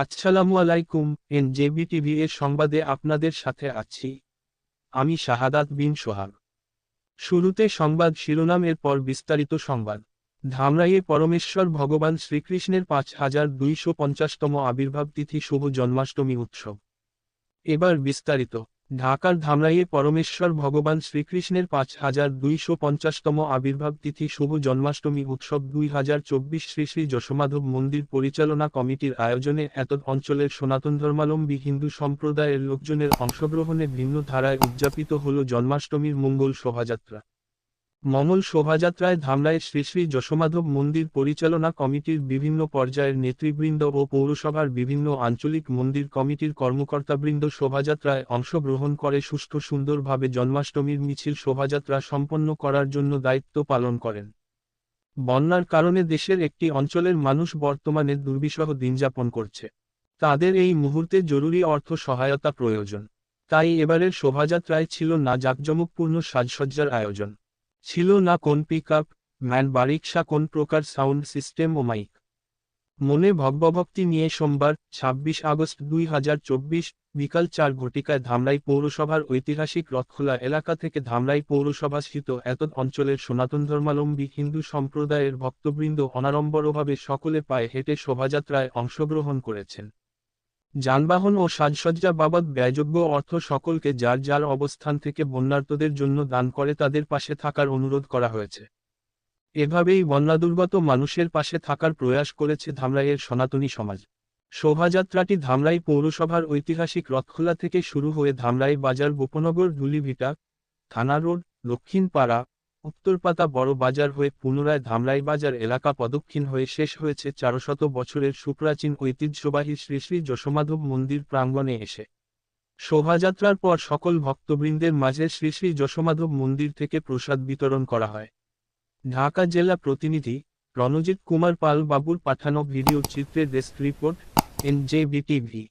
আসসালামু আলাইকুম N JB TV এর সংবাদে আপনাদের সাথে আছি। আমি শাহাদাত বিন সোহাগ। শুরুতে সংবাদ শিরোনামের পর বিস্তারিত সংবাদ। ধামরাইয়ে পরমেশ্বর ভগবান শ্রীকৃষ্ণের পাঁচ হাজার দুইশো পঞ্চাশতম আবির্ভাব তিথি শুভ জন্মাষ্টমী উৎসব। এবার বিস্তারিত। ঢাকার ধামরাইয়ে পরমেশ্বর ভগবান শ্রীকৃষ্ণের পাঁচ হাজার দুইশো পঞ্চাশতম আবির্ভাব তিথি শুভ জন্মাষ্টমী উৎসব দুই হাজার চব্বিশ শ্রী শ্রী যশোমাধব মন্দির পরিচালনা কমিটির আয়োজনে এত অঞ্চলের সনাতন ধর্মালম্বী হিন্দু সম্প্রদায়ের লোকজনের অংশগ্রহণে ভিন্ন ধারায় উদযাপিত হল জন্মাষ্টমীর মঙ্গল শোভাযাত্রা। মঙ্গল শোভাযাত্রায় ধামরায় শ্রী শ্রী যশোমাধব মন্দির পরিচালনা কমিটির বিভিন্ন পর্যায়ের নেতৃবৃন্দ ও পৌরসভার বিভিন্ন আঞ্চলিক মন্দির কমিটির কর্মকর্তাবৃন্দ শোভাযাত্রায় অংশগ্রহণ করে সুষ্ঠু সুন্দরভাবে জন্মাষ্টমীর মিছিল শোভাযাত্রা সম্পন্ন করার জন্য দায়িত্ব পালন করেন। বন্যার কারণে দেশের একটি অঞ্চলের মানুষ বর্তমানে দুর্বিষহ দিনযাপন করছে। তাদের এই মুহূর্তে জরুরি অর্থ সহায়তা প্রয়োজন। তাই এবারের শোভাযাত্রায় ছিল না জাঁকজমকপূর্ণ সাজসজ্জার আয়োজন। ছিল না কোন পিক আপ ম্যান বা রিক্সা কোন প্রকার সাউন্ড সিস্টেম ও মাইক মনে ভগবভক্তি নিয়ে সোমবার ২৬ আগস্ট দুই হাজার চব্বিশ, বিকাল চার ঘটিকায় ধামরাই পৌরসভার ঐতিহাসিক রথখোলা এলাকা থেকে ধামরাই পৌরসভা স্থিত এত অঞ্চলের সনাতন ধর্মালম্বী হিন্দু সম্প্রদায়ের ভক্তবৃন্দ অনাড়ম্বরভাবে সকলে পায়ে হেঁটে শোভাযাত্রায় অংশগ্রহণ করেছেন। যানবাহন ও সাজসজ্জা বাবদ ব্যয়যোগ্য অর্থ সকলকে যার যার অবস্থান থেকে বন্যার্তদের জন্য দান করে তাদের পাশে থাকার অনুরোধ করা হয়েছে। এভাবেই বন্যাদুর্গত মানুষের পাশে থাকার প্রয়াস করেছে ধামরাইয়ের সনাতনী সমাজ। শোভাযাত্রাটি ধামরাই পৌরসভার ঐতিহাসিক রথখোলা থেকে শুরু হয়ে ধামরাই বাজার গোপনগর, ধুলিভিটা, থানা রোড, দক্ষিণপাড়া উত্তরপাতা বড় বাজার হয়ে পুনরায় ধামরাই বাজার এলাকা প্রদক্ষিণ হয়ে শেষ হয়েছে চারশত বছরের সুপ্রাচীন ঐতিহ্যবাহী শ্রী শ্রী যশোমাধব মন্দির প্রাঙ্গণে এসে। শোভাযাত্রার পর সকল ভক্তবৃন্দের মাঝে শ্রী শ্রী যশোমাধব মন্দির থেকে প্রসাদ বিতরণ করা হয়। ঢাকা জেলা প্রতিনিধি রণজিৎ কুমার পাল বাবুর পাঠানো ভিডিও চিত্রের ডেস্ক রিপোর্ট, এনজেবিটিভি।